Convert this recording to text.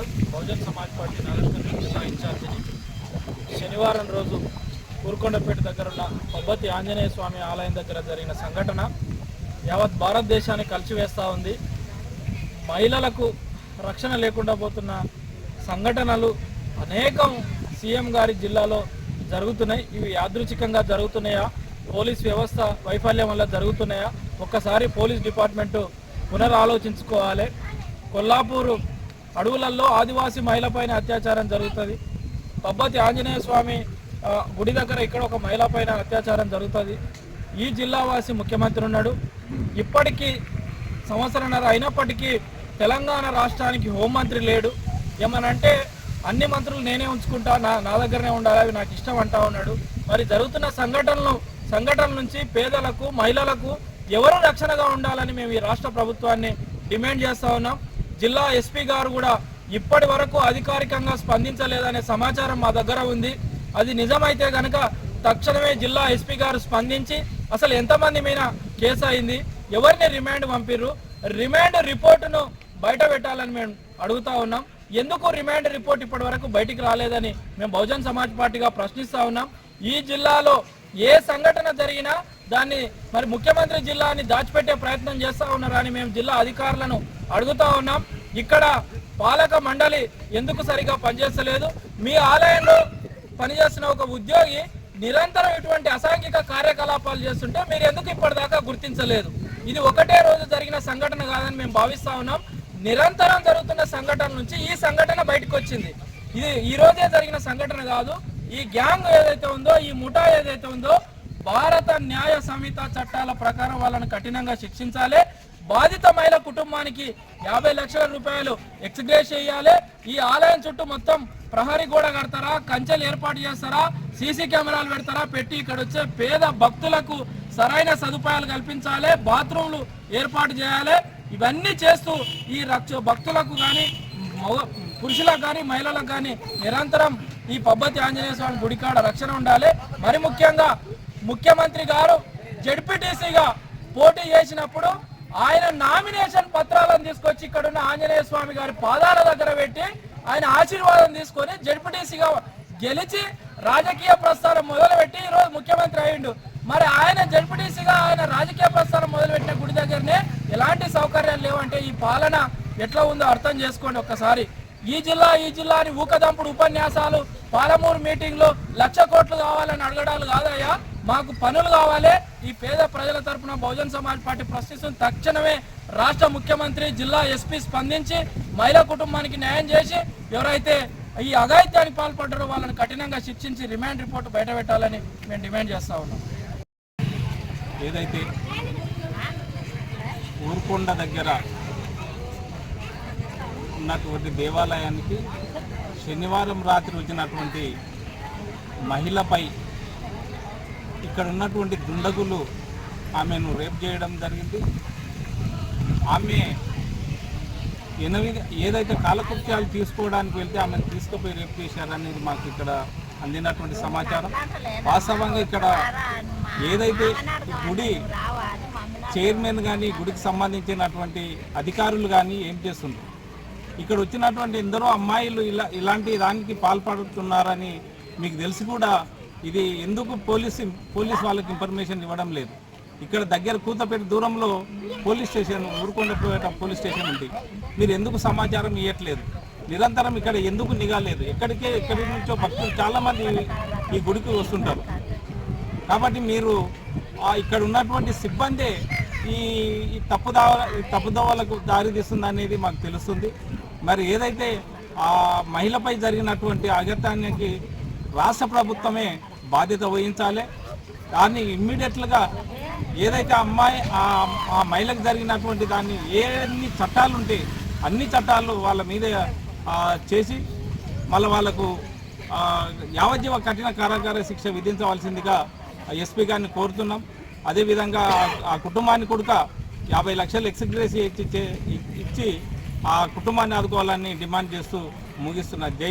Raj Bahujan Samaj party Nageswara జిల్లా ఇన్ఛార్జిని శనివారం రోజు ఊరుకొండపేట దగ్గర ఉన్న కొబ్బతి ఆంజనేయ స్వామి ఆలయం దగ్గర జరిగిన సంఘటన. యావత్ భారతదేశాన్ని కలిసివేస్తూ ఉంది. మహిళలకు రక్షణ లేకుండా పోతున్న సంఘటనలు అనేకం సీఎం గారి జిల్లాలో జరుగుతున్నాయి. ఇవి యాదృచ్ఛికంగా జరుగుతున్నాయా? పోలీస్ వ్యవస్థ వైఫల్యం వల్ల జరుగుతున్నాయా? ఒక్కసారి పోలీస్ డిపార్ట్మెంటు పునరాలోచించుకోవాలి. కొల్లాపూరు అడవులలో ఆదివాసీ మహిళపైన అత్యాచారం జరుగుతుంది. పబ్బతి ఆంజనేయ స్వామి గుడి దగ్గర ఇక్కడ ఒక మహిళపైన అత్యాచారం జరుగుతుంది. ఈ జిల్లావాసి ముఖ్యమంత్రి ఉన్నాడు. ఇప్పటికీ సంవత్సరంన్నర అయినప్పటికీ తెలంగాణ రాష్ట్రానికి హోంమంత్రి లేడు. ఏమనంటే అన్ని మంత్రులు నేనే ఉంచుకుంటా నా నా దగ్గరనే ఉండాలి అవి నాకు ఇష్టం అంటా ఉన్నాడు. మరి జరుగుతున్న సంఘటనలు సంఘటనల నుంచి పేదలకు మహిళలకు ఎవరు రక్షణగా ఉండాలని మేము ఈ రాష్ట్ర ప్రభుత్వాన్ని డిమాండ్ చేస్తా ఉన్నాం. జిల్లా ఎస్పీ గారు కూడా ఇప్పటి వరకు అధికారికంగా స్పందించలేదనే సమాచారం మా దగ్గర ఉంది. అది నిజమైతే గనక తక్షణమే జిల్లా ఎస్పీ గారు స్పందించి అసలు ఎంతమంది మీద కేసు అయింది ఎవరిని రిమాండ్ పంపిర్రు రిమాండ్ రిపోర్టును బయట పెట్టాలని మేము అడుగుతా ఉన్నాం. ఎందుకు రిమాండ్ రిపోర్ట్ ఇప్పటి వరకు బయటికి రాలేదని మేము బహుజన్ సమాజ్ పార్టీగా ప్రశ్నిస్తా ఉన్నాం. ఈ జిల్లాలో ఏ సంఘటన జరిగినా దాన్ని మరి ముఖ్యమంత్రి జిల్లాని దాచిపెట్టే ప్రయత్నం చేస్తూ ఉన్నారని మేము జిల్లా అధికారులను అడుగుతా ఉన్నాం. ఇక్కడ పాలక మండలి ఎందుకు సరిగా పనిచేస్తలేదు? మీ ఆలయంలో పనిచేస్తున్న ఒక ఉద్యోగి నిరంతరం ఇటువంటి అసాంఘిక కార్యకలాపాలు చేస్తుంటే మీరు ఎందుకు ఇప్పటిదాకా గుర్తించలేదు? ఇది ఒకటే రోజు జరిగిన సంఘటన కాదని మేము భావిస్తా ఉన్నాం. నిరంతరం జరుగుతున్న సంఘటన నుంచి ఈ సంఘటన బయటకు వచ్చింది ఇది ఈ రోజే జరిగిన సంఘటన కాదు. ఈ గ్యాంగ్ ఏదైతే ఉందో ఈ ముఠా ఏదైతే ఉందో భారత న్యాయ సంహిత చట్టాల ప్రకారం వాళ్ళని కఠినంగా శిక్షించాలి. బాధిత మహిళ కుటుంబానికి యాభై లక్షల రూపాయలు ఎక్స్గ్రేస్ చేయాలి. ఈ ఆలయం చుట్టూ మొత్తం ప్రహరీ గోడ కడతారా? కంచెలు ఏర్పాటు చేస్తారా? సీసీ కెమెరాలు పెడతారా? పెట్టి ఇక్కడ వచ్చే పేద భక్తులకు సరైన సదుపాయాలు కల్పించాలి. బాత్రూమ్లు ఏర్పాటు చేయాలి. ఇవన్నీ చేస్తూ ఈ రక్ష భక్తులకు కానీ పురుషులకు కానీ మహిళలకు కానీ నిరంతరం ఈ పబ్బతి ఆంజనేయ స్వామి గుడికాడ రక్షణ ఉండాలి. మరి ముఖ్యంగా ముఖ్యమంత్రి గారు జడ్పీటీసీగా పోటీ చేసినప్పుడు ఆయన నామినేషన్ పత్రాలను తీసుకొచ్చి ఇక్కడ ఉన్న ఆంజనేయ స్వామి గారి పాదాల దగ్గర పెట్టి ఆయన ఆశీర్వాదం తీసుకొని జడ్పీటీసీగా గెలిచి రాజకీయ ప్రస్థానం మొదలుపెట్టి ఈరోజు ముఖ్యమంత్రి అయ్యిండు. మరి ఆయన జడ్పీటీసీగా ఆయన రాజకీయ ప్రస్థానం మొదలుపెట్టిన గుడి దగ్గరనే ఎలాంటి సౌకర్యాలు లేవంటే ఈ పాలన ఎట్లా ఉందో అర్థం చేసుకోండి ఒక్కసారి. ఈ జిల్లా ఈ జిల్లా అని ఊకదంపుడు ఉపన్యాసాలు పాలమూరు మీటింగ్లు లక్ష కోట్లు కావాలని అడగడాలు కాదయ్యా. మాకు పనులు కావాలి. ఈ పేద ప్రజల తరపున బహుజన్ సమాజ్ పార్టీ ప్రశ్నిస్తుంది తక్షణమే రాష్ట్ర ముఖ్యమంత్రి జిల్లా ఎస్పీ స్పందించి మహిళా కుటుంబానికి న్యాయం చేసి ఎవరైతే ఈ అఘాయిత్యానికి పాల్పడ్డారో వాళ్ళని కఠినంగా శిక్షించి రిమాండ్ రిపోర్ట్ బయట పెట్టాలని మేము డిమాండ్ చేస్తా ఉన్నాం. ఏదైతే ఊరుకొండ దగ్గర ఉన్నటువంటి దేవాలయానికి శనివారం రాత్రి వచ్చినటువంటి మహిళపై ఇక్కడ ఉన్నటువంటి దుండగులు ఆమెను రేప్ చేయడం జరిగింది. ఆమె ఎనిమిది ఏదైతే కాలకృత్యాలు తీసుకోవడానికి వెళ్తే ఆమెను తీసుకుపోయి రేప్ చేశారనేది మాకు ఇక్కడ అందినటువంటి సమాచారం. వాస్తవంగా ఇక్కడ ఏదైతే గుడి చైర్మన్ కానీ గుడికి సంబంధించినటువంటి అధికారులు కానీ ఏం చేస్తున్నారు ఇక్కడ వచ్చినటువంటి ఎందరో అమ్మాయిలు ఇలా ఇలాంటి దానికి పాల్పడుతున్నారని మీకు తెలిసి కూడా ఇది ఎందుకు పోలీస్ పోలీస్ వాళ్ళకి ఇన్ఫర్మేషన్ ఇవ్వడం లేదు. ఇక్కడ దగ్గర కూతపేట దూరంలో police station Urukondapeta police station ఉంది. మీరు ఎందుకు సమాచారం ఇవ్వట్లేదు నిరంతరం ఇక్కడ ఎందుకు నిఘా లేదు? ఎక్కడికే ఎక్కడి నుంచో భక్తులు చాలామంది ఈ గుడికి వస్తుంటారు. కాబట్టి మీరు ఇక్కడ ఉన్నటువంటి సిబ్బందే ఈ తప్పుదావ తప్పుదోవలకు దారి తీస్తుంది అనేది మాకు తెలుస్తుంది. మరి ఏదైతే ఆ మహిళపై జరిగినటువంటి అగత్యానికి రాష్ట్ర ప్రభుత్వమే బాధ్యత వహించాలి. దాన్ని ఇమ్మీడియట్లుగా ఏదైతే అమ్మాయి ఆ మహిళకు జరిగినటువంటి దాన్ని ఏ అన్ని చట్టాలు ఉంటే అన్ని చట్టాలు వాళ్ళ మీద చేసి మళ్ళీ వాళ్ళకు యావజ్జీవ కఠిన కారాగార శిక్ష విధించవలసిందిగా ఎస్పీ గారిని కోరుతున్నాం. అదేవిధంగా ఆ- కుటుంబాన్ని కూడా యాభై లక్షలు ఎక్స్గ్రేసి ఇచ్చి ఇచ్చి ఆ కుటుంబాన్ని ఆదుకోవాలని డిమాండ్ చేస్తూ ముగిస్తున్న జై